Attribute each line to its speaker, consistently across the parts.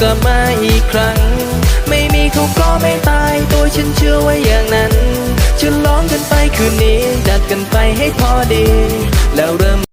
Speaker 1: กลับมาอีกครั้ง ไม่มีเขาก็ไม่ตาย ตัวฉันเชื่อไว้อย่างนั้นฉลองกันไปคืนนี้จัดกันไปให้พอดี แล้วเริ่ม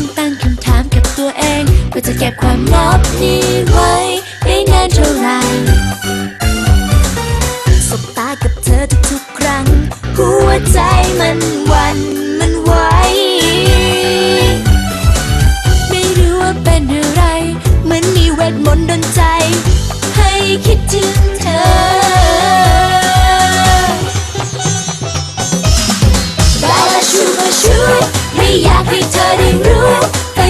Speaker 2: ฉันตั้งคำถามกับตัวเองว่าจะเก็บความลับนี้ไว้ได้นานเท่าไหรสบตากับเธอทุกๆครั้ง หัวใจมันวัน ช่วยไม่อยากให้เธอได้รู้